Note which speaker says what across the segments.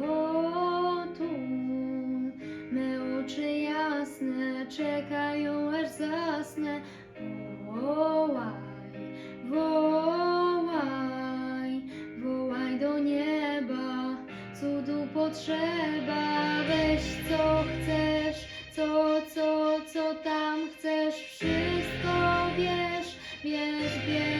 Speaker 1: lotu. Me oczy jasne czekają aż zasnę. Wołaj, wołaj, wołaj do nieba, cudu potrzeba. Weź co chcesz, co, co, co tam chcesz, wszystko bierz, bierz, bierz,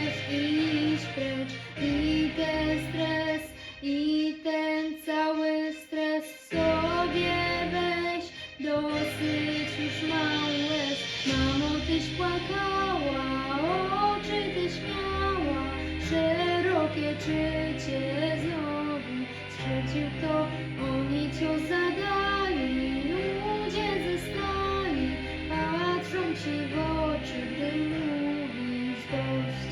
Speaker 1: szerokie czycie znowu strzecił kto, oni cię zadali, ludzie ze stali, patrzą ci w oczy, gdy mówisz dość.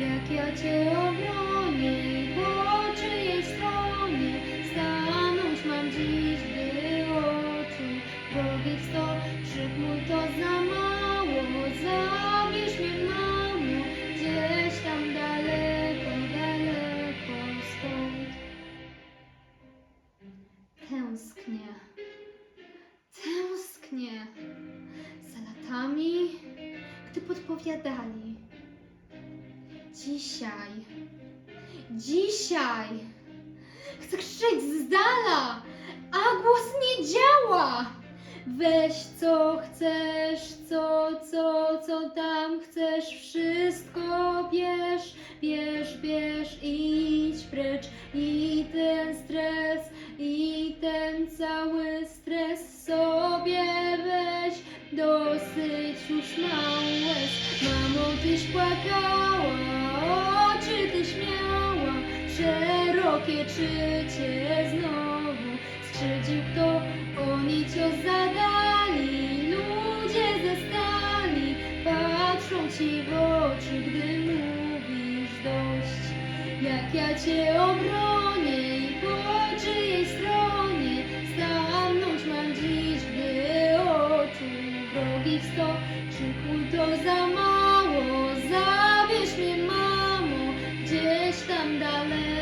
Speaker 1: Jak ja cię obronię po czyjej stronie stanąć mam dziś, gdy oczu wrogich sto. Krzyk mój to za mało, zabierz mnie Tęsknię, tęsknię za latami, gdy podpowiadali. Dzisiaj, dzisiaj chcę krzyczeć z dala, a głos nie działa. Weź co chcesz, co, co, co tam chcesz, wszystko bierz, bierz, bierz, idź precz. błagała, oczy tyś miała, szerokie czy cię znowu skrzywdził kto, oni cios zadali, ludzie zastali, patrzą ci w oczy, gdy mówisz dość, jak ja cię obronię i po czyjej stronie stanąć mam dziś, gdy oczu wrogich sto, krzyku to za darling.